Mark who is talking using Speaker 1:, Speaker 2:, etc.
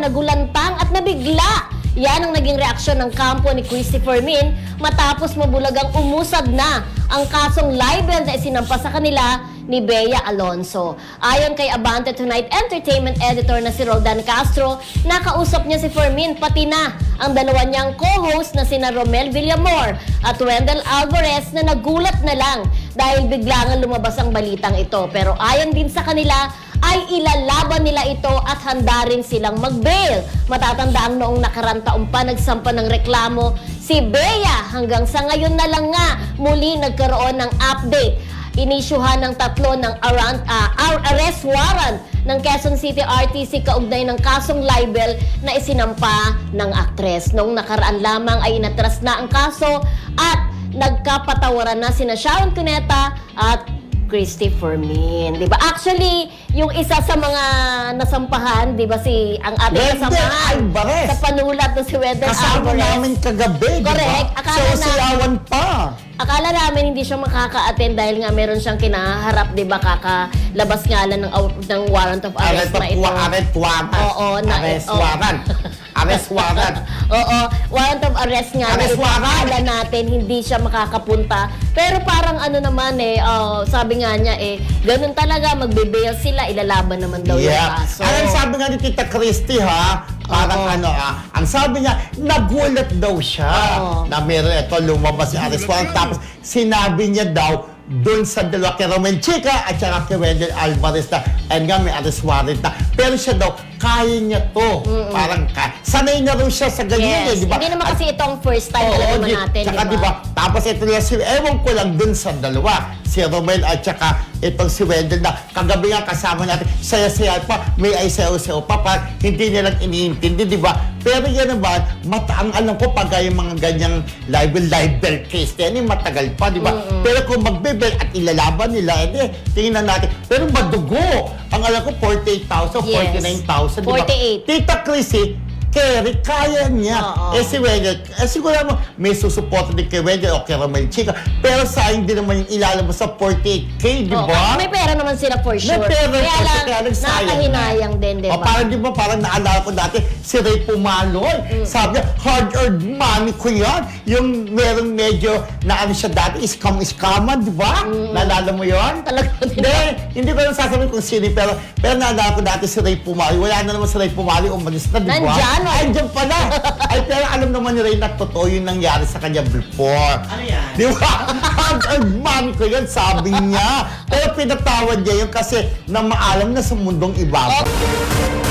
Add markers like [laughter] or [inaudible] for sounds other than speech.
Speaker 1: nagulantang at nabigla. Yan ang naging reaksyon ng kampo ni Christopher Min matapos mabulagang umusad na ang kasong libel na isinampa sa kanila ni Bea Alonso. Ayon kay Abante Tonight Entertainment Editor na si Roldan Castro, nakausap niya si Fermin pati na ang dalawa niyang co-host na sina Romel Villamor at Wendell Alvarez na nagulat na lang dahil biglangan lumabas ang balitang ito. Pero ayon din sa kanila, ay ilalaban nila ito at handa rin silang mag-bail. Matatandaan noong nakarang taon pa nagsampa ng reklamo si Bea hanggang sa ngayon na lang nga muli nagkaroon ng update. Inisyuhan ng tatlo ng around, ah, ar- arrest warrant ng Quezon City RTC kaugnay ng kasong libel na isinampa ng aktres. Noong nakaraan lamang ay inatras na ang kaso at nagkapatawaran na sina Sharon Cuneta at Christy Fermin. Di ba? Actually, yung isa sa mga nasampahan, di ba si ang ating
Speaker 2: Wendell
Speaker 1: kasamahan
Speaker 2: Alvarez.
Speaker 1: sa panulat na si Wendell
Speaker 2: Kasama
Speaker 1: Alvarez.
Speaker 2: namin kagabi, di ba?
Speaker 1: Correct. Akala
Speaker 2: So,
Speaker 1: na-
Speaker 2: sayawan pa.
Speaker 1: Akala namin hindi siya makaka-attend dahil nga meron siyang kinaharap, di ba, kakalabas nga lang ng, out- ng warrant of arrest
Speaker 2: Arrest
Speaker 1: na ito.
Speaker 2: arrest warrant.
Speaker 1: Oo, na-
Speaker 2: Arrest
Speaker 1: oo.
Speaker 2: warrant. Arrest warrant. [laughs]
Speaker 1: Oo, warrant of arrest nga.
Speaker 2: Arrest
Speaker 1: na
Speaker 2: warrant.
Speaker 1: ipakala natin, hindi siya makakapunta. Pero parang ano naman eh, oh, sabi nga niya eh, ganun talaga, magbe-bail sila, ilalaban naman daw yung
Speaker 2: Yeah.
Speaker 1: kaso.
Speaker 2: Alam, sabi nga ni Tita Christy, ha? Parang ano, ah, ang sabi niya, nagulat daw siya
Speaker 1: Oo.
Speaker 2: na meron ito lumabas si Aris Juan. Tapos sinabi niya daw, doon sa dalawa kay Roman Chica at saka kay Wendell Alvarez na, and nga may Aris Warrant na. Pero siya daw, kaya niya to. Parang, ka, sanay na rin siya sa ganyan
Speaker 1: Yes.
Speaker 2: eh, di ba?
Speaker 1: Hindi naman kasi ito ang first time
Speaker 2: Oo,
Speaker 1: naman
Speaker 2: di-
Speaker 1: natin,
Speaker 2: tsaka,
Speaker 1: di ba?
Speaker 2: Tapos ito niya, si, ewan ko lang dun sa dalawa. Si Romel at saka itong si Wendell na kagabi nga kasama natin, saya-saya pa, may ay sayo-sayo pa, pa, hindi niya lang iniintindi, di ba? Pero yan naman, mata, ang alam ko pag yung mga ganyang libel, libel case, yan yung matagal pa, di ba? Pero kung magbebel at ilalaban nila, edi, tingnan natin. Pero madugo. Ang alam ko, 48,000,
Speaker 1: Yes.
Speaker 2: 49,000, di ba?
Speaker 1: 48.
Speaker 2: Tita Chrissy, Kerry, kaya niya.
Speaker 1: Oo.
Speaker 2: Eh si Wendell, eh, siguro mo, may susuporta din kay Wendell o kay Romel Chica. Pero sayang din naman yung ilalabas sa 48K, di
Speaker 1: Oo,
Speaker 2: ba?
Speaker 1: may pera naman sila for
Speaker 2: May
Speaker 1: sure.
Speaker 2: pera
Speaker 1: Kaya
Speaker 2: for
Speaker 1: lang,
Speaker 2: kaya lang sayang
Speaker 1: nakahinayang din, di
Speaker 2: O
Speaker 1: ba?
Speaker 2: parang di ba, parang naalala ko dati, si Ray Pumaloy.
Speaker 1: Mm.
Speaker 2: Sabi niya, hard-earned money ko yan. Yung merong medyo, na ano siya dati, scam-scaman, di ba? Naalala mo yon?
Speaker 1: Mm. Talaga
Speaker 2: Hindi, hindi ko lang sasabihin kung sino, pero, pero naalala ko dati si Ray Pumaloy. Wala na naman si Ray Pumaloy, umalis na, di ba?
Speaker 1: Nandyan, oh.
Speaker 2: Andiyan pala. [laughs] Ay, pero alam naman ni Ray na totoo yung nangyari sa kanya before.
Speaker 3: Ano yan?
Speaker 2: Di ba? [laughs] Hard-earned money ko yan, sabi niya. Pero pinatawad niya yun kasi na maalam na sa mundong iba.
Speaker 1: Oh.